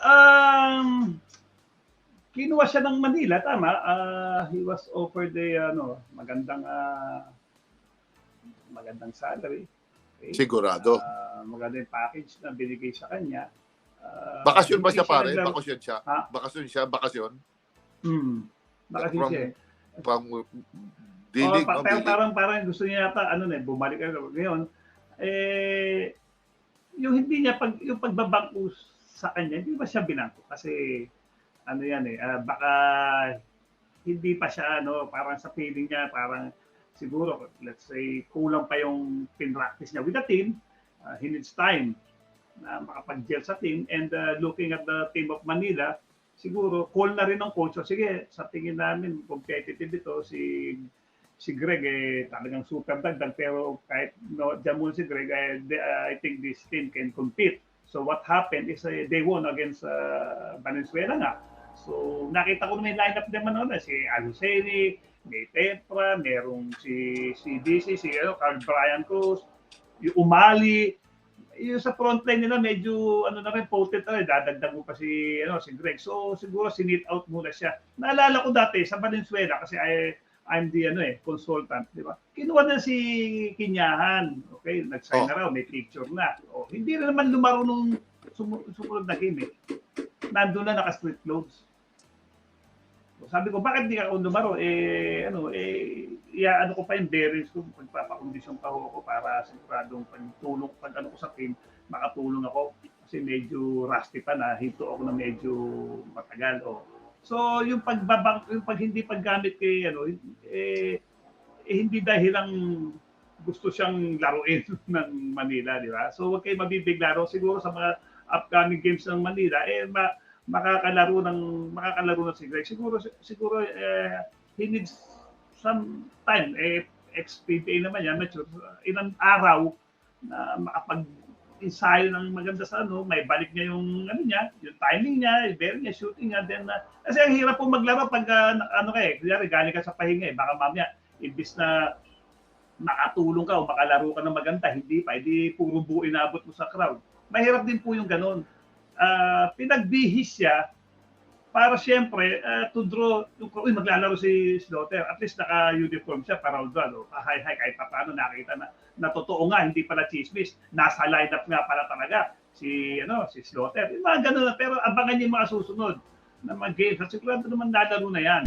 um, kinuha siya ng Manila, tama. Ah, he was offered a ano, magandang ah, magandang salary. Okay? Sigurado. Ah, maganda yung package na binigay sa kanya. Ah, Bakasyon ba siya pare? naglaro- Bakasyon siya? Ha? Bakasyon siya? Bakasyon? Hmm. Bakasyon From- siya. eh. Pang Oh, dilig, pa- no? pero Dilig. parang parang gusto niya yata ano na eh, bumalik ngayon eh yung hindi niya pag yung pagbabangko sa kanya hindi ba siya binangko kasi ano yan eh ah, baka hindi pa siya ano parang sa feeling niya parang siguro let's say kulang pa yung pin-practice niya with the team Ah, he needs time na makapag-gel sa team. And ah, looking at the team of Manila siguro call na rin ng coach. So, sige sa tingin namin competitive ito. Si si Greg eh talagang super dagdag. Pero kahit no muna si Greg eh, the- I think this team can compete so what happened is eh, they won against uh, Valenzuela nga. So nakita ko may lineup naman noon eh, si Aluseni may Petra merong si si DC si ano, Carl Brian Cruz yung Umali. Yung sa front line nila medyo ano na rin potent na rin. Dadagdag mo pa si ano si Greg. So siguro sinit out muna siya. Naalala ko dati sa Valenzuela kasi I I'm the ano eh consultant di ba kinuha na si Kinyahan okay nag-sign Oh. na raw may picture na oh, hindi na naman lumaro nung sumu- sumunod na game eh nandun na naka street clothes So, sabi ko, bakit di ka ako lumaro? Eh, ano, eh, iya, ano ko pa yung bearings ko, magpapakondisyon pa ako para siguradong pagtulong, pag ano ko sa team, makatulong ako. Kasi medyo rusty pa na, hinto ako na medyo matagal. Oh. So, yung pagbabang, yung pag hindi paggamit kay, ano, eh, eh hindi dahil lang gusto siyang laruin ng Manila, di ba? So, huwag kayo mabibiglaro. Siguro sa mga upcoming games ng Manila, eh, ma, makakalaro ng makakalaro ng si Greg. Siguro siguro eh, he needs some time eh ex-PBA naman yan, mature. Ilang araw na makapag ensayo ng maganda sa ano, may balik niya yung ano niya, yung timing niya, yung bearing niya, shooting niya, then uh, kasi ang hirap po maglaro pag uh, ano ka eh, kunyari galing ka sa pahinga eh, baka mamaya imbis na makatulong ka o makalaro ka ng maganda, hindi pa, hindi puro buo inabot mo sa crowd. Mahirap din po yung ganun uh, pinagbihis siya para siyempre uh, to draw, yung, uy, maglalaro si Slaughter, at least naka-uniform siya para although, ah, hi, hi, kahit pa paano nakita na, na totoo nga, hindi pala chismis, nasa lineup nga pala talaga si, ano, si Slaughter. Yung mga ganun na, pero abangan niyo mga susunod na mga games, at sigurado naman lalaro na yan.